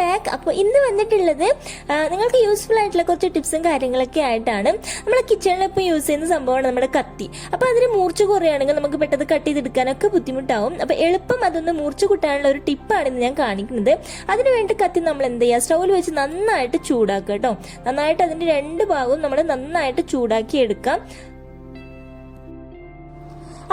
Back. അപ്പോൾ ഇന്ന് വന്നിട്ടുള്ളത് നിങ്ങൾക്ക് യൂസ്ഫുൾ ആയിട്ടുള്ള കുറച്ച് ടിപ്സും കാര്യങ്ങളൊക്കെ ആയിട്ടാണ്. നമ്മൾ കിച്ചണിൽ ഇപ്പോൾ യൂസ് ചെയ്യുന്ന സംഭവമാണ് നമ്മുടെ കത്തി. അപ്പോൾ അതിന് മൂർച്ച കുറയുകയാണെങ്കിൽ നമുക്ക് പെട്ടെന്ന് കട്ട് ചെയ്തെടുക്കാനൊക്കെ ബുദ്ധിമുട്ടാവും. അപ്പോൾ എളുപ്പം അതൊന്ന് മൂർച്ച കൂട്ടാനുള്ള ഒരു ടിപ്പാണ് ഇന്ന് ഞാൻ കാണിക്കുന്നത്. അതിന് വേണ്ടി കത്തി നമ്മൾ എന്ത് ചെയ്യുക? സ്റ്റൗവിൽ വെച്ച് നന്നായിട്ട് ചൂടാക്കുക കേട്ടോ. നന്നായിട്ട് അതിന്റെ രണ്ട് ഭാഗവും നമ്മൾ നന്നായിട്ട് ചൂടാക്കി എടുക്കാം.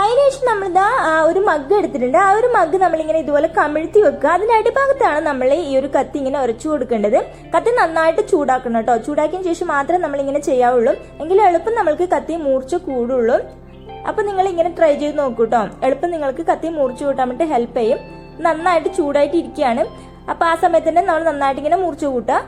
അതിനുശേഷം നമ്മൾ ഇതാ ഒരു മഗ് എടുത്തിട്ടുണ്ട്. ആ ഒരു മഗ് നമ്മളിങ്ങനെ ഇതുപോലെ കമിഴ്ത്തി വെക്കുക. അതിന്റെ അടിഭാഗത്താണ് നമ്മൾ ഈ ഒരു കത്തി ഇങ്ങനെ ഉരച്ചു കൊടുക്കേണ്ടത്. കത്തി നന്നായിട്ട് ചൂടാക്കണം കേട്ടോ. ചൂടാക്കിയതിന് ശേഷം മാത്രമേ നമ്മൾ ഇങ്ങനെ ചെയ്യാവുള്ളൂ. എങ്കിലും എളുപ്പം നമ്മൾക്ക് കത്തി മൂർച്ച കൂടുള്ളൂ. അപ്പൊ നിങ്ങൾ ഇങ്ങനെ ട്രൈ ചെയ്ത് നോക്കൂ കേട്ടോ എളുപ്പം നിങ്ങൾക്ക് കത്തി മൂർച്ച കൂട്ടാൻ വേണ്ടി ഹെൽപ്പ് ചെയ്യും. നന്നായിട്ട് ചൂടായിട്ട് ഇരിക്കുകയാണ് അപ്പൊ ആ സമയത്ത് തന്നെ നമ്മൾ നന്നായിട്ട് ഇങ്ങനെ മുറിച്ചു കൂട്ടുക.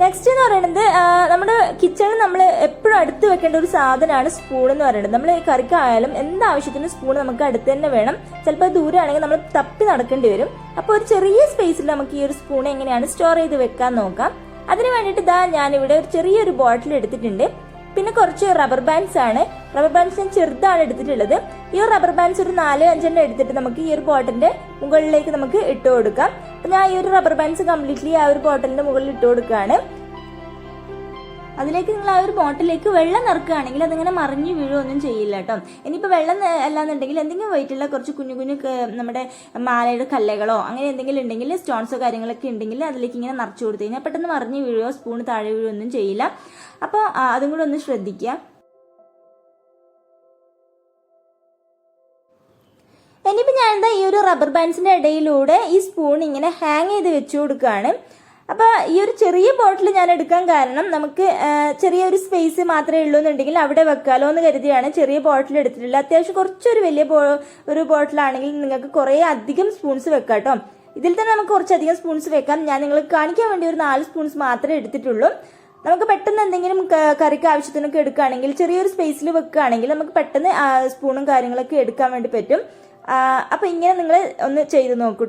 നെക്സ്റ്റ് എന്ന് പറയുന്നത് നമ്മുടെ കിച്ചണിൽ നമ്മൾ എപ്പോഴും അടുത്ത് വെക്കേണ്ട ഒരു സാധനമാണ് സ്പൂൺ എന്ന് പറയുന്നത്. നമ്മൾ കറിക്കായാലും എന്താവശ്യത്തിനും സ്പൂൺ നമുക്ക് അടുത്ത് തന്നെ വേണം. ചിലപ്പോൾ ദൂരമാണെങ്കിൽ നമ്മൾ തപ്പി നടക്കേണ്ടി വരും. അപ്പോൾ ഒരു ചെറിയ സ്പേസിൽ നമുക്ക് ഈ ഒരു സ്പൂൺ എങ്ങനെയാണ് സ്റ്റോർ ചെയ്ത് വെക്കാൻ നോക്കാം. അതിന് വേണ്ടിയിട്ട് ഇതാ ഞാനിവിടെ ഒരു ചെറിയൊരു ബോട്ടിൽ എടുത്തിട്ടുണ്ട്. പിന്നെ കുറച്ച് റബ്ബർ ബാൻഡ്സ് ആണ്. റബ്ബർ ബാൻഡ്സ് ഞാൻ ചെറുതാണ് എടുത്തിട്ടുള്ളത്. ഈ റബ്ബർ ബാൻഡ്സ് ഒരു നാല് അഞ്ചെണ്ണം എടുത്തിട്ട് നമുക്ക് ഈ ഒരു ബോട്ടലിന്റെ മുകളിലേക്ക് നമുക്ക് ഇട്ട് കൊടുക്കാം. ഞാൻ ഈ ഒരു റബ്ബർ ബാൻഡ്സ് കംപ്ലീറ്റ്ലി ആ ഒരു ബോട്ടിലിന്റെ മുകളിൽ ഇട്ട് കൊടുക്കുകയാണ്. അതിലേക്ക് നിങ്ങൾ ആ ഒരു ബോട്ടിലേക്ക് വെള്ളം നിറക്കുകയാണെങ്കിൽ അതിങ്ങനെ മറിഞ്ഞ് വീഴുകയൊന്നും ചെയ്യില്ല കേട്ടോ. ഇനിയിപ്പോൾ വെള്ളം അല്ലാന്നുണ്ടെങ്കിൽ എന്തെങ്കിലും വെയിറ്റുള്ള കുറച്ച് കുഞ്ഞു കുഞ്ഞു നമ്മുടെ മാലയുടെ കല്ലകളോ അങ്ങനെ എന്തെങ്കിലും ഉണ്ടെങ്കിൽ സ്റ്റോൺസോ കാര്യങ്ങളൊക്കെ ഉണ്ടെങ്കിൽ അതിലേക്ക് ഇങ്ങനെ നിറച്ചു കൊടുത്തു കഴിഞ്ഞാൽ പെട്ടെന്ന് മറിഞ്ഞ് വീഴുകയോ സ്പൂൺ താഴെ വീഴുകയോ ഒന്നും ചെയ്യില്ല. അപ്പോൾ അതും കൂടെ ഒന്ന് ശ്രദ്ധിക്കുക. ഇനിയിപ്പോൾ ഞാൻ എന്താ ഈ ഒരു റബ്ബർ ബാൻഡ്സിന്റെ ഇടയിലൂടെ ഈ സ്പൂൺ ഇങ്ങനെ ഹാങ് ചെയ്ത് വെച്ചു കൊടുക്കുകയാണ്. അപ്പോൾ ഈ ഒരു ചെറിയ ബോട്ടിൽ ഞാൻ എടുക്കാൻ കാരണം നമുക്ക് ചെറിയൊരു സ്പേസ് മാത്രമേ ഉള്ളൂ എന്നുണ്ടെങ്കിൽ അവിടെ വെക്കാലോ എന്ന് കരുതിയാണ് ചെറിയ ബോട്ടിൽ എടുത്തിട്ടുള്ളത്. അത്യാവശ്യം കുറച്ചൊരു വലിയ ബോ ഒരു ബോട്ടിലാണെങ്കിൽ നിങ്ങൾക്ക് കുറേ അധികം സ്പൂൺസ് വെക്കാം കേട്ടോ ഇതിൽ തന്നെ നമുക്ക് കുറച്ചധികം സ്പൂൺസ് വെക്കാം. ഞാൻ നിങ്ങൾക്ക് കാണിക്കാൻ വേണ്ടി ഒരു നാല് സ്പൂൺസ് മാത്രമേ എടുത്തിട്ടുള്ളൂ. നമുക്ക് പെട്ടെന്ന് എന്തെങ്കിലും കറിക്ക് ആവശ്യത്തിനൊക്കെ എടുക്കുകയാണെങ്കിൽ ചെറിയൊരു സ്പേസിൽ വെക്കുകയാണെങ്കിൽ നമുക്ക് പെട്ടെന്ന് സ്പൂണും കാര്യങ്ങളൊക്കെ എടുക്കാൻ വേണ്ടി പറ്റും. അപ്പോൾ ഇങ്ങനെ നിങ്ങൾ ഒന്ന് ചെയ്ത് നോക്കൂ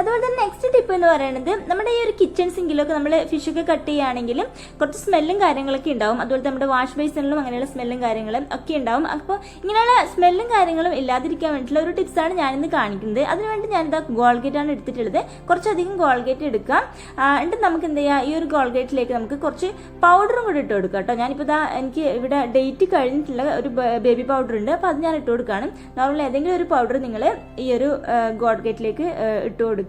അതുപോലെ തന്നെ നെക്സ്റ്റ് ടിപ്പ് എന്ന് പറയുന്നത് നമ്മുടെ ഈ ഒരു കിച്ചൺ സിങ്കിലൊക്കെ നമ്മൾ ഫിഷ് ഒക്കെ കട്ട് ചെയ്യുകയാണെങ്കിൽ കുറച്ച് സ്മെല്ലും കാര്യങ്ങളൊക്കെ ഉണ്ടാവും. അതുപോലെ നമ്മുടെ വാഷ് ബേസിനിലും അങ്ങനെയുള്ള സ്മെല്ലും കാര്യങ്ങളും ഒക്കെ ഉണ്ടാവും. അപ്പോൾ ഇങ്ങനെയുള്ള സ്മെല്ലും കാര്യങ്ങളും ഇല്ലാതിരിക്കാൻ വേണ്ടിയിട്ടുള്ള ഒരു ടിപ്സാണ് ഞാനിന്ന് കാണിക്കുന്നത്. അതിനുവേണ്ടി ഞാനിതാ ഗോൾഗേറ്റ് ആണ് എടുത്തിട്ടുള്ളത്. കുറച്ചധികം ഗോൾഗേറ്റ് എടുക്കാം. എന്നിട്ട് നമുക്ക് എന്ത് ചെയ്യാം? ഈ ഒരു ഗോൾഗേറ്റിലേക്ക് നമുക്ക് കുറച്ച് പൗഡറും കൂടി ഇട്ട് കൊടുക്കാം കേട്ടോ. ഞാനിപ്പോൾ ഇതാ എനിക്ക് ഇവിടെ ഡേറ്റ് കഴിഞ്ഞിട്ടുള്ള ഒരു ബേബി പൗഡർ ഉണ്ട്. അപ്പോൾ അത് ഞാൻ ഇട്ട് കൊടുക്കുകയാണ് നോർമൽ ഏതെങ്കിലും ഒരു പൗഡർ നിങ്ങൾ ഈ ഒരു ഗോൾഗേറ്റിലേക്ക് ഇട്ട് കൊടുക്കുക.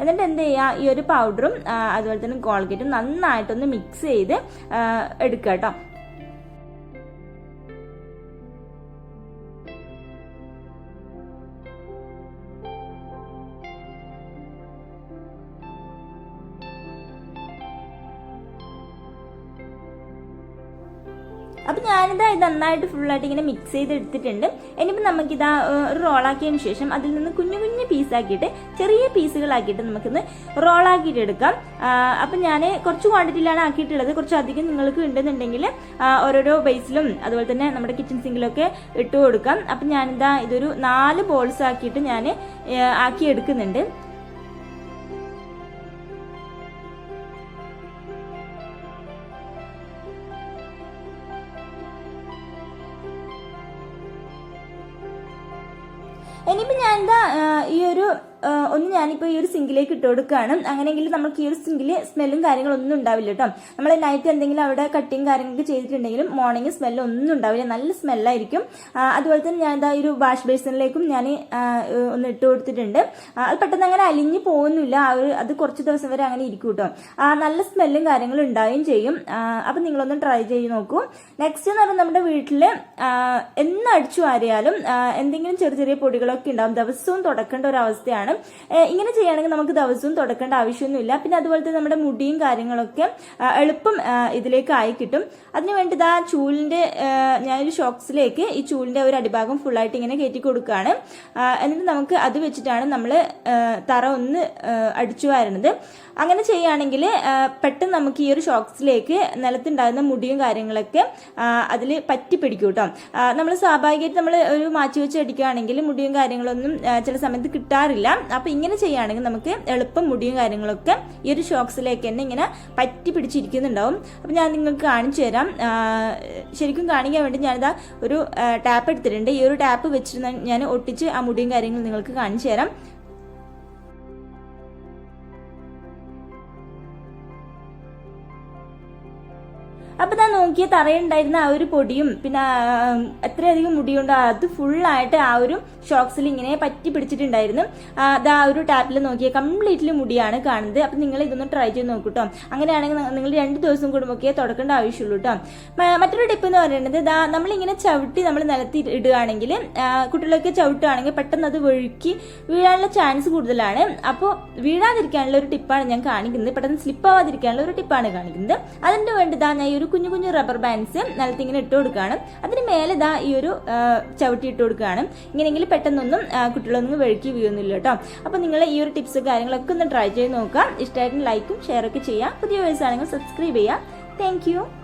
എന്നിട്ട് എന്ത് ചെയ്യുക? ഈ ഒരു പൗഡറും അതുപോലെ തന്നെ കോൾഗേറ്റും നന്നായിട്ടൊന്ന് മിക്സ് ചെയ്ത് എടുക്കുക കേട്ടോ അപ്പം ഞാനിതാ ഇത് നന്നായിട്ട് ഫുള്ളായിട്ട് ഇങ്ങനെ മിക്സ് ചെയ്ത് എടുത്തിട്ടുണ്ട് ഇനിയിപ്പോൾ നമുക്കിതാ ഒരു റോളാക്കിയതിന് ശേഷം അതിൽ നിന്ന് കുഞ്ഞു കുഞ്ഞു പീസാക്കിയിട്ട് ചെറിയ പീസുകളാക്കിയിട്ട് നമുക്കിന്ന് റോളാക്കിയിട്ട് എടുക്കാം. അപ്പം ഞാൻ കുറച്ച് ക്വാണ്ടിറ്റിയിലാണ് ആക്കിയിട്ടുള്ളത്. കുറച്ച് അധികം നിങ്ങൾക്ക് ഉണ്ടെന്നുണ്ടെങ്കിൽ ഓരോരോ ബേസിലും അതുപോലെ തന്നെ നമ്മുടെ കിച്ചൺ സിങ്കിലൊക്കെ ഇട്ട് കൊടുക്കാം. അപ്പം ഞാനിതാ ഇതൊരു നാല് ബോൾസ് ആക്കിയിട്ട് ഞാൻ ആക്കി എടുക്കുന്നുണ്ട് ഇനിയിപ്പോൾ ഞാൻ എന്താ ഈ ഒരു ഒന്ന് ഞാനിപ്പോൾ ഈ ഒരു സിങ്കിലേക്ക് ഇട്ട് കൊടുക്കുകയാണ് അങ്ങനെയെങ്കിൽ നമുക്ക് ഈ ഒരു സിങ്കിൽ സ്മെല്ലും കാര്യങ്ങളും ഒന്നും ഉണ്ടാവില്ല കേട്ടോ നമ്മൾ നൈറ്റ് എന്തെങ്കിലും അവിടെ കട്ടിങ് കാര്യങ്ങളൊക്കെ ചെയ്തിട്ടുണ്ടെങ്കിലും മോർണിംഗ് സ്മെല്ല് ഒന്നും ഉണ്ടാവില്ല. നല്ല സ്മെല്ലായിരിക്കും അതുപോലെ തന്നെ ഞാൻ ഈ ഒരു വാഷ് ബേസിനിലേക്കും ഞാൻ ഒന്ന് ഇട്ട് കൊടുത്തിട്ടുണ്ട്. അത് പെട്ടെന്ന് അങ്ങനെ അലിഞ്ഞു പോകുന്നില്ല. ആ ഒരു അത് കുറച്ച് ദിവസം വരെ അങ്ങനെ ഇരിക്കും കേട്ടോ നല്ല സ്മെല്ലും കാര്യങ്ങളും ഉണ്ടാവുകയും ചെയ്യും. അപ്പം നിങ്ങളൊന്ന് ട്രൈ ചെയ്ത് നോക്കൂ. നെക്സ്റ്റ് എന്ന് പറയുന്നത് നമ്മുടെ വീട്ടിൽ എന്ന് അടിച്ചു വാരിയാലും എന്തെങ്കിലും ചെറിയ ചെറിയ പൊടികളൊക്കെ ഉണ്ടാവും. ദിവസവും തുടക്കേണ്ട ഒരു അവസ്ഥയാണ്. ഏ, ഇങ്ങനെ ചെയ്യുകയാണെങ്കിൽ നമുക്ക് ദിവസവും തുടക്കേണ്ട ആവശ്യമൊന്നുമില്ല. പിന്നെ അതുപോലെ തന്നെ നമ്മുടെ മുടിയും കാര്യങ്ങളൊക്കെ എളുപ്പം ഇതിലേക്ക് ആയി കിട്ടും. അതിന് വേണ്ടി ഇതാ ചൂലിന്റെ ആ, ഞാനൊരു ഷോക്സിലേക്ക് ഈ ചൂലിന്റെ ഒരു അടിഭാഗം ഫുള്ളായിട്ട് ഇങ്ങനെ കയറ്റി കൊടുക്കുകയാണ്. എന്നിട്ട് നമുക്ക് അത് വെച്ചിട്ടാണ് നമ്മൾ തറ ഒന്ന് ആ, അടിച്ചു വാരുന്നത്. അങ്ങനെ ചെയ്യുകയാണെങ്കിൽ പെട്ടെന്ന് നമുക്ക് ഈ ഒരു ഷോക്സിലേക്ക് നിലത്തുണ്ടാകുന്ന മുടിയും കാര്യങ്ങളൊക്കെ അതിൽ പറ്റി പിടിക്കും കേട്ടോ. നമ്മൾ സ്വാഭാവികമായിട്ട് നമ്മൾ ഒരു മാറ്റി വെച്ച് അടിക്കുകയാണെങ്കിൽ മുടിയും കാര്യങ്ങളൊന്നും ആ, ചില സമയത്ത് കിട്ടാറില്ല. അപ്പോൾ ഇങ്ങനെ ചെയ്യുകയാണെങ്കിൽ നമുക്ക് എളുപ്പം മുടിയും കാര്യങ്ങളൊക്കെ ഈ ഒരു ഷോക്സിലേക്ക് തന്നെ ഇങ്ങനെ പറ്റി പിടിച്ചിരിക്കുന്നുണ്ടാവും. അപ്പോൾ ഞാൻ നിങ്ങൾക്ക് കാണിച്ചു തരാം. ശരിക്കും കാണിക്കാൻ വേണ്ടി ഞാനിതാ ഒരു ടാപ്പ് എടുത്തിട്ടുണ്ട്. ഈ ഒരു ടാപ്പ് വെച്ചിട്ട് ഞാൻ ഒട്ടിച്ച് ആ മുടിയും കാര്യങ്ങളും നിങ്ങൾക്ക് കാണിച്ചു തരാം. അപ്പൊ ഞാൻ നോക്കിയ തറയുണ്ടായിരുന്ന ആ ഒരു പൊടിയും പിന്നെ എത്രയധികം മുടിയുണ്ടോ അത് ഫുള്ളായിട്ട് ആ ഒരു ഷോക്സിൽ ഇങ്ങനെ പറ്റി പിടിച്ചിട്ടുണ്ടായിരുന്നു. അത് ആ ഒരു ടാപ്പിൽ നോക്കിയ കംപ്ലീറ്റ്ലി മുടിയാണ് കാണുന്നത്. അപ്പൊ നിങ്ങൾ ഇതൊന്ന് ട്രൈ ചെയ്ത് നോക്കൂട്ടോ. അങ്ങനെയാണെങ്കിൽ നിങ്ങൾ രണ്ട് ദിവസം കൂടുമ്പോഴൊക്കെ തുടക്കേണ്ട ആവശ്യമുള്ളൂ കേട്ടോ മറ്റൊരു ടിപ്പ് എന്ന് പറയുന്നത് ഇതാ നമ്മളിങ്ങനെ ചവിട്ടി നമ്മൾ നിലത്തി ഇടുകയാണെങ്കിൽ കുട്ടികളൊക്കെ ചവിട്ടുകയാണെങ്കിൽ പെട്ടെന്ന് അത് വഴുക്കി വീഴാനുള്ള ചാൻസ് കൂടുതലാണ്. അപ്പോൾ വീഴാതിരിക്കാനുള്ള ഒരു ടിപ്പാണ് ഞാൻ കാണിക്കുന്നത്. പെട്ടെന്ന് സ്ലിപ്പ് ആവാതിരിക്കാനുള്ള ഒരു ടിപ്പാണ് കാണിക്കുന്നത്. അതിന് വേണ്ടി ഞാൻ ഈ ഒരു കുഞ്ഞു കുഞ്ഞു റബ്ബർ ബാൻഡ്സ് നിലത്ത് ഇങ്ങനെ ഇട്ട് കൊടുക്കുകയാണ് അതിന് മേലെ ഇതാ ഈ ഒരു ചവിട്ടി ഇട്ട് കൊടുക്കുകയാണ് ഇങ്ങനെയെങ്കിലും പെട്ടെന്നൊന്നും കുട്ടികളൊന്നും വഴുക്കി വീഴുന്നില്ല കേട്ടോ അപ്പോൾ നിങ്ങൾ ഈ ഒരു ടിപ്സ് കാര്യങ്ങളൊക്കെ ഒന്ന് ട്രൈ ചെയ്ത് നോക്കാം ഇഷ്ടമായിട്ട് ലൈക്കും ഷെയറൊക്കെ ചെയ്യാം പുതിയ വയസ്സാണെങ്കിൽ സബ്സ്ക്രൈബ് ചെയ്യാം താങ്ക്